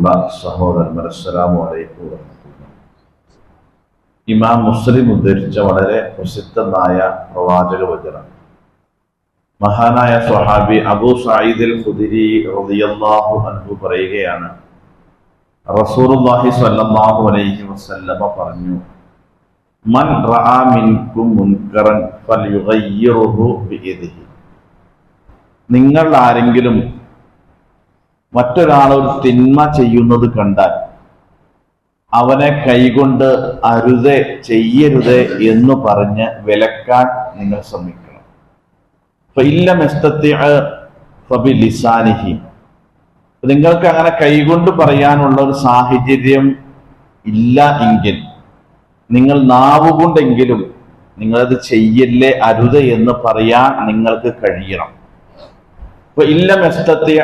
സ്നേഹമുള്ള സഹോദരന്മാർ അസ്സലാമു അലൈക്കും. ഇമാം മുസ്ലിം ഉദ്ധരിച്ച വളരെ പ്രസിദ്ധമായ പ്രവാചക വചനം. മഹാനായ സ്വഹാബി അബൂ സഈദ് ഖുദരി റളിയല്ലാഹു അൻഹു പറയുകയാണ് റസൂലുള്ളാഹി സ്വല്ലല്ലാഹു അലൈഹി വസല്ലമ പറഞ്ഞു മൻ റആ മിൻകും മുൻകറൻ ഫൽയുഗയ്യിറുഹു ബിയദിഹി നിങ്ങൾ ആരെങ്കിലും മറ്റൊരാൾ ഒരു തിന്മ ചെയ്യുന്നത് കണ്ടാൽ അവനെ കൈകൊണ്ട് അരുതേ ചെയ്യരുതേ എന്ന് പറഞ്ഞ് വിലക്കാൻ നിങ്ങൾ ശ്രമിക്കണം. നിങ്ങൾക്ക് അങ്ങനെ കൈകൊണ്ട് പറയാനുള്ള ഒരു സാഹചര്യം ഇല്ല എങ്കിൽ നിങ്ങൾ നാവുകൊണ്ടെങ്കിലും നിങ്ങളത് ചെയ്യല്ലേ അരുത് എന്ന് പറയാൻ നിങ്ങൾക്ക് കഴിയണം. ഇപ്പൊ ഇല്ല മെസ്തത്യ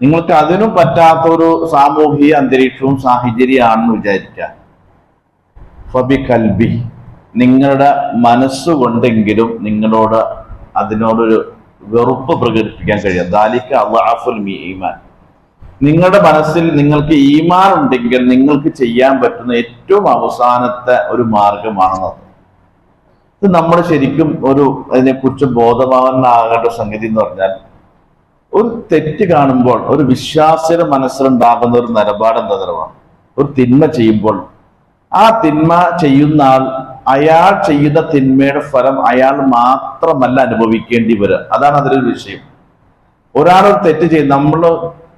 നിങ്ങൾക്ക് അതിനും പറ്റാത്തൊരു സാമൂഹിക അന്തരീക്ഷവും സാഹചര്യമാണെന്ന് വിചാരിക്കുക. ഫബി കൽബി നിങ്ങളുടെ മനസ്സുകൊണ്ടെങ്കിലും നിങ്ങളോട് അതിനോടൊരു വെറുപ്പ് പ്രകടിപ്പിക്കാൻ കഴിയും. ദാലിക്ക അള്ളാഫുൽ ഈമാൻ. നിങ്ങളുടെ മനസ്സിൽ നിങ്ങൾക്ക് ഈമാൻ ഉണ്ടെങ്കിൽ നിങ്ങൾക്ക് ചെയ്യാൻ പറ്റുന്ന ഏറ്റവും അവസാനത്തെ ഒരു മാർഗമാണെന്നത് ഇത് നമ്മൾ ശരിക്കും ഒരു അതിനെക്കുറിച്ച് ബോധവാനാകേണ്ട സംഗതി എന്ന് പറഞ്ഞാൽ ഒരു തെറ്റ് കാണുമ്പോൾ ഒരു വിശ്വാസ്യത മനസ്സിലുണ്ടാകുന്ന ഒരു നിലപാട് എന്താ നിലവാണ് ഒരു തിന്മ ചെയ്യുമ്പോൾ. ആ തിന്മ ചെയ്യുന്ന ആൾ അയാൾ ചെയ്യുന്ന തിന്മയുടെ ഫലം അയാൾ മാത്രമല്ല അനുഭവിക്കേണ്ടി വരിക. അതാണ് അതിലൊരു വിഷയം. ഒരാൾ ഒരു തെറ്റ് ചെയ്യും നമ്മൾ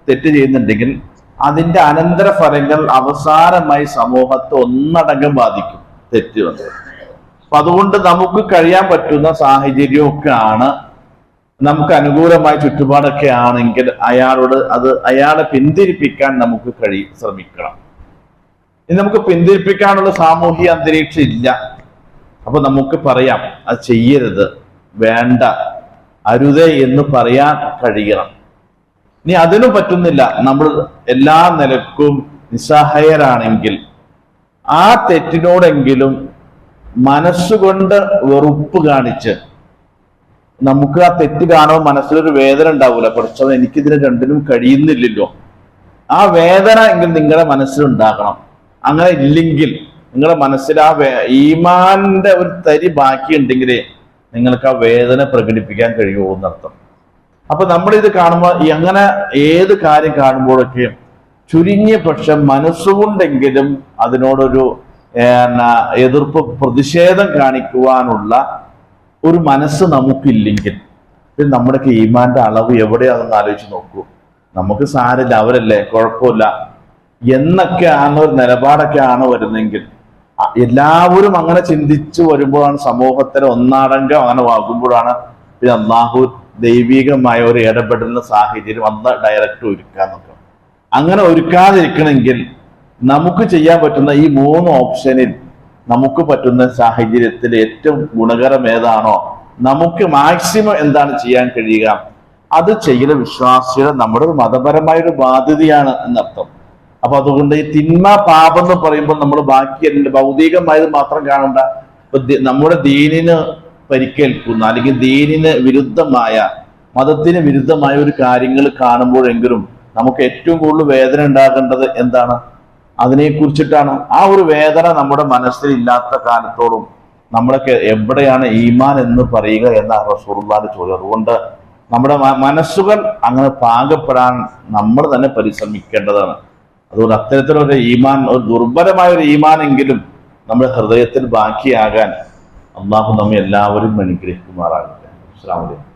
തെറ്റ് ചെയ്യുന്നുണ്ടെങ്കിൽ അതിന്റെ അനന്തരഫലങ്ങൾ അവസാനമായി സമൂഹത്തെ ഒന്നടങ്കം ബാധിക്കും തെറ്റ് വന്നത് അപ്പൊ അതുകൊണ്ട് നമുക്ക് കഴിയാൻ പറ്റുന്ന സാഹചര്യമൊക്കെ ആണ് നമുക്ക് അനുകൂലമായ ചുറ്റുപാടൊക്കെ ആണെങ്കിൽ അയാളോട് അത് അയാളെ പിന്തിരിപ്പിക്കാൻ നമുക്ക് കഴി ശ്രമിക്കണം. ഇനി നമുക്ക് പിന്തിരിപ്പിക്കാനുള്ള സാമൂഹിക അന്തരീക്ഷം ഇല്ല. അപ്പൊ നമുക്ക് പറയാം അത് ചെയ്യരുത് വേണ്ട അരുതേ എന്ന് പറയാൻ കഴിയണം. ഇനി അതിനും പറ്റുന്നില്ല. നമ്മൾ എല്ലാ നിലക്കും നിസ്സഹായരാണെങ്കിൽ ആ തെറ്റിനോടെങ്കിലും മനസ്സുകൊണ്ട് വെറുപ്പ് കാണിച്ച് നമുക്ക് ആ തെറ്റ് കാണുമ്പോൾ മനസ്സിലൊരു വേദന ഉണ്ടാവൂല. പഠിച്ചത് എനിക്കിതിന് രണ്ടിനും കഴിയുന്നില്ലല്ലോ. ആ വേദന എങ്കിൽ നിങ്ങളുടെ മനസ്സിലുണ്ടാകണം. അങ്ങനെ ഇല്ലെങ്കിൽ നിങ്ങളുടെ മനസ്സിൽ ആ ഈമാന്റെ ഒരു തരി ബാക്കിയുണ്ടെങ്കിലേ നിങ്ങൾക്ക് ആ വേദന പ്രകടിപ്പിക്കാൻ കഴിയുമോ എന്നർത്ഥം. അപ്പൊ നമ്മളിത് കാണുമ്പോൾ അങ്ങനെ ഏത് കാര്യം കാണുമ്പോഴൊക്കെ ചുരുങ്ങിയ പക്ഷം മനസ്സുകൊണ്ടെങ്കിലും അതിനോടൊരു എതിർപ്പ് പ്രതിഷേധം കാണിക്കുവാനുള്ള ഒരു മനസ്സ് നമുക്കില്ലെങ്കിൽ നമ്മുടെ ഈമാന്റെ അളവ് എവിടെയാണെന്ന് ആലോചിച്ച് നോക്കൂ. നമുക്ക് സാരില്ല അവരല്ലേ? കുഴപ്പമില്ല. എന്നൊക്കെയാണ് ഒരു നിലപാടൊക്കെയാണ് വരുന്നെങ്കിൽ എല്ലാവരും അങ്ങനെ ചിന്തിച്ചു വരുമ്പോഴാണ് സമൂഹത്തിൽ ഒന്നാടങ്കം അങ്ങനെ വാകുമ്പോഴാണ് പിന്നെ അള്ളാഹു ദൈവികമായ ഒരു ഇടപെടുന്ന സാഹചര്യം അന്ന് ഡയറക്റ്റ് ഒരുക്കാൻ എന്നൊക്കെ. അങ്ങനെ ഒരുക്കാതിരിക്കണമെങ്കിൽ നമുക്ക് ചെയ്യാൻ പറ്റുന്ന ഈ മൂന്ന് ഓപ്ഷനിൽ നമുക്ക് പറ്റുന്ന സാഹചര്യത്തിൽ ഏറ്റവും ഗുണകരം ഏതാണോ നമുക്ക് മാക്സിമം എന്താണ് ചെയ്യാൻ കഴിയുക? അത് ചെയ്യുന്ന വിശ്വാസിയുടെ നമ്മുടെ ഒരു മതപരമായ ഒരു ബാധ്യതയാണ് എന്നർത്ഥം. അപ്പൊ അതുകൊണ്ട് ഈ തിന്മ പാപം എന്ന് പറയുമ്പോൾ നമ്മൾ ബാക്കിയല്ല ഭൗതികമായത് മാത്രം കാണണ്ട. നമ്മുടെ ദീനിന് പരിക്കേൽക്കുന്ന അല്ലെങ്കിൽ ദീനിന് വിരുദ്ധമായ മതത്തിന് വിരുദ്ധമായ ഒരു കാര്യങ്ങൾ കാണുമ്പോഴെങ്കിലും നമുക്ക് ഏറ്റവും കൂടുതൽ വേദന ഉണ്ടാകേണ്ടത് എന്താണ്? അതിനെ കുറിച്ചിട്ടാണ് ആ ഒരു വേദന നമ്മുടെ മനസ്സിൽ ഇല്ലാത്ത കാലത്തോളം നമ്മളൊക്കെ എവിടെയാണ് ഈമാൻ എന്ന് പറയുക എന്ന റസൂർദാന്റെ ചോദ്യം അതുകൊണ്ട് നമ്മുടെ മനസ്സുകൾ അങ്ങനെ പാകപ്പെടാൻ നമ്മൾ തന്നെ പരിശ്രമിക്കേണ്ടതാണ്. അതുകൊണ്ട് അത്തരത്തിലൊരു ഈമാൻ ഒരു ദുർബലമായ ഒരു ഈമാനെങ്കിലും നമ്മുടെ ഹൃദയത്തിൽ ബാക്കിയാകാൻ അള്ളാഹു നമ്മെ എല്ലാവരും അനുഗ്രഹിക്കുമാറാകട്ടെ. അസ്സലാമു അലൈക്കും.